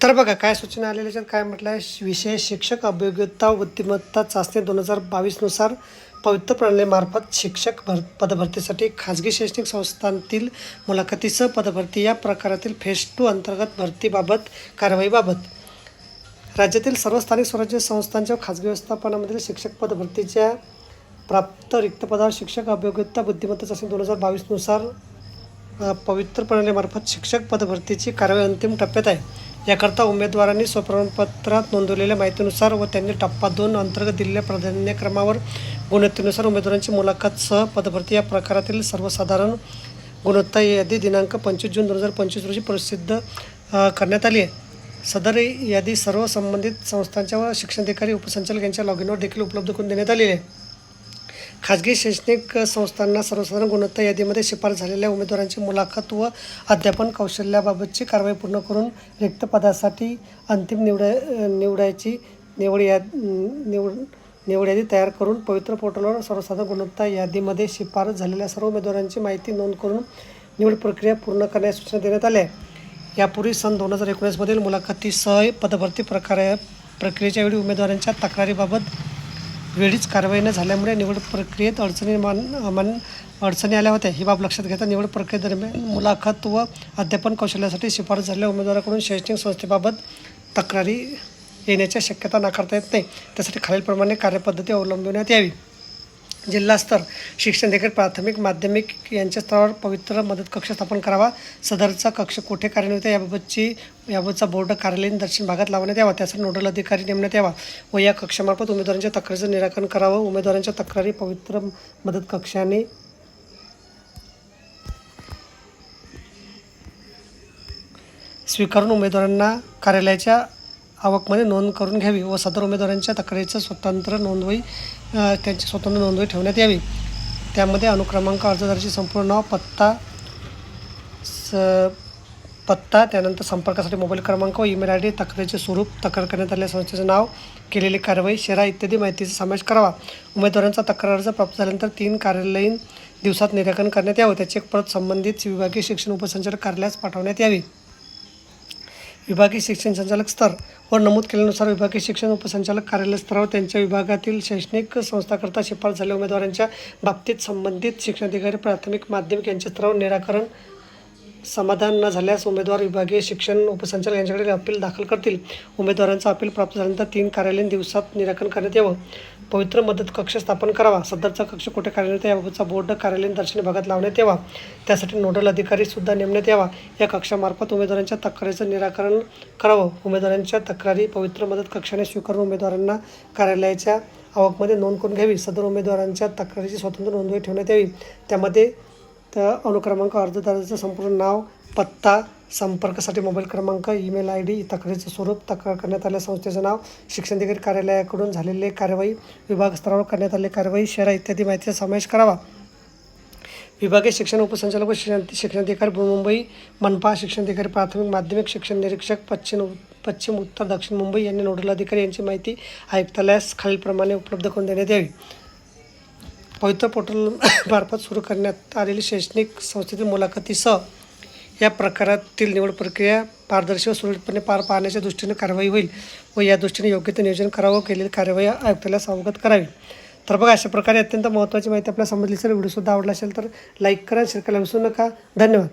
तर बघा काय सूचना आलेल्या आहेत? काय म्हटलं आहे विषय शिक्षक अभियोग्यता बुद्धिमत्ता चाचणी दोन हजार बावीसनुसार पवित्र प्रणालीमार्फत शिक्षक भर पदभरतीसाठी खाजगी शैक्षणिक संस्थांतील मुलाखतीसह पदभरती या प्रकारातील फेज टू अंतर्गत भरतीबाबत कारवाईबाबत. राज्यातील सर्व स्थानिक स्वराज्य संस्थांच्या खाजगी व्यवस्थापनामधील शिक्षक पदभरतीच्या प्राप्त रिक्त पदावर शिक्षक अभियोग्यता बुद्धिमत्ता चाचणी दोन हजार बावीसनुसार पवित्र प्रणालीमार्फत शिक्षक पदभरतीची कारवाई अंतिम टप्प्यात आहे. याकरता उमेदवारांनी स्वप्रमाणपत्रात नोंदवलेल्या माहितीनुसार व त्यांनी टप्पा दोन अंतर्गत दिलेल्या प्राधान्यक्रमावर गुणवत्तेनुसार उमेदवारांची मुलाखतसह पदभरती या प्रकारातील सर्वसाधारण गुणवत्ता यादी दिनांक पंचवीस जून दोन हजार पंचवीस रोजी प्रसिद्ध करण्यात आली आहे. सदर यादी सर्व संबंधित संस्थांच्या व शिक्षणाधिकारी उपसंचालक यांच्या लॉग इनवर देखील उपलब्ध करून देण्यात आलेली आहे. खाजगी शैक्षणिक संस्थांना सर्वसाधारण गुणवत्ता यादीमध्ये शिफारस झालेल्या उमेदवारांची मुलाखत व अध्यापन कौशल्याबाबतची कारवाई पूर्ण करून रिक्त पदासाठी अंतिम निवड निवडायची निवड या निवड निवड यादी तयार करून पवित्र पोर्टलवर सर्वसाधारण गुणवत्ता यादीमध्ये शिफारस झालेल्या सर्व उमेदवारांची माहिती नोंद करून निवड प्रक्रिया पूर्ण करण्यास सूचना देण्यात आल्या. यापूर्वी सन दोन हजार एकोणीसमधील मुलाखतीसह पदभरती प्रकारे प्रक्रियेच्या वेळी उमेदवारांच्या तक्रारीबाबत वेळीच कारवाई न झाल्यामुळे निवड प्रक्रियेत अडचणी मान मान अडचणी आल्या होत्या. ही बाब लक्षात घेता निवड प्रक्रियेदरम्यान मुलाखत व अध्यापन कौशल्यासाठी शिफारस झालेल्या उमेदवाराकडून शैक्षणिक संस्थेबाबत तक्रारी येण्याच्या शक्यता नाकारता येत नाही. त्यासाठी खालीलप्रमाणे कार्यपद्धती अवलंबण्यात यावी. जिल्हास्तर शिक्षण देखील प्राथमिक माध्यमिक यांच्या स्तरावर पवित्र मदत कक्ष स्थापन करावा. सदरचा कक्ष कुठे कार्यान्वित याबाबतची याबाबतचा बोर्ड कार्यालयीन दर्शन भागात लावण्यात यावा. त्यासाठी नोडल अधिकारी नेमण्यात यावा व या कक्षामार्फत उमेदवारांच्या तक्रारीचं निराकरण करावं. उमेदवारांच्या तक्रारी पवित्र मदत कक्षाने स्वीकारून उमेदवारांना कार्यालयाच्या आवकमध्ये नोंद करून घ्यावी व सदर उमेदवारांच्या तक्रारीचं स्वतंत्र नोंदवही त्यांची स्वतंत्र नोंदणी ठेवण्यात यावी. त्यामध्ये अनुक्रमांक अर्जदाराची संपूर्ण नाव पत्ता स पत्ता त्यानंतर संपर्कासाठी मोबाईल क्रमांक व ईमेल आय डी तक्रारीचे स्वरूप तक्रार करण्यात आलेल्या संस्थेचं नाव केलेली कारवाई शेरा इत्यादी माहितीचा समावेश करावा. उमेदवारांचा तक्रार अर्ज प्राप्त झाल्यानंतर तीन कार्यालयीन दिवसात निराकरण करण्यात यावं. त्याची एक परत संबंधित विभागीय शिक्षण उपसंचालक कार्यालयास पाठवण्यात यावी. विभागीय शिक्षण संचालक स्तर वर नमूद केल्यानुसार विभागीय शिक्षण उपसंचालक कार्यालय स्तरावर त्यांच्या विभागातील शैक्षणिक संस्थाकरता शिफारस झालेल्या उमेदवारांच्या बाबतीत संबंधित शिक्षणाधिकारी प्राथमिक माध्यमिक यांच्या स्तरावर निराकरण समाधान न झाल्यास उमेदवार विभागीय शिक्षण उपसंचालक यांच्याकडे अपील दाखल करतील. उमेदवारांचा अपील प्राप्त झाल्यानंतर तीन कार्यालयीन दिवसात निराकरण करण्यात यावं. पवित्र मदत कक्ष स्थापन करावा. सदरचा कक्ष कुठे कार्यान्वित याबाबतचा बोर्ड कार्यालयीन दर्शनी भागात लावण्यात यावा. त्यासाठी नोडल अधिकारीसुद्धा नेमण्यात यावा. या कक्षामार्फत उमेदवारांच्या तक्रारीचं निराकरण करावं. उमेदवारांच्या तक्रारी पवित्र मदत कक्षाने स्वीकारून उमेदवारांना कार्यालयाच्या आवकमध्ये नोंद करून घ्यावी. सदर उमेदवारांच्या तक्रारीची स्वतंत्र नोंदवही ठेवण्यात यावी. त्यामध्ये तर अनुक्रमांक अर्जदाराचं संपूर्ण नाव पत्ता संपर्कासाठी मोबाईल क्रमांक ईमेल आय डी तक्रारीचं स्वरूप तक्रार करण्यात आल्या संस्थेचं नाव शिक्षणाधिकारी कार्यालयाकडून झालेले कारवाई विभाग स्तरावर करण्यात आलेली कारवाई शहरा इत्यादी माहितीचा समावेश करावा. विभागीय शिक्षण उपसंचालक व शिक्षण शिक्षणाधिकारी मुंबई मनपा शिक्षणाधिकारी प्राथमिक माध्यमिक शिक्षण निरीक्षक पश्चिम पश्चिम उत्तर दक्षिण मुंबई यांनी नोडल अधिकारी यांची माहिती आयुक्तालयास खालीलप्रमाणे उपलब्ध करून देण्यात यावी. पवित्र पोर्टल मार्फत सुरू करण्यात आलेली शैक्षणिक संस्थेतील मुलाखतीसह या प्रकारातील निवड प्रक्रिया पारदर्शी व सुरळीतपणे पार पाडण्याच्या दृष्टीने कारवाई होईल व या दृष्टीने योग्य ते नियोजन करावं केलेली कार्यवाही आयुक्ताला अवगत करावी. तर बघा अशा प्रकारे अत्यंत महत्त्वाची माहिती आपल्याला समजली असेल व्हिडिओसुद्धा आवडला असेल तर लाईक करा शेअर करायला विसरू नका. धन्यवाद.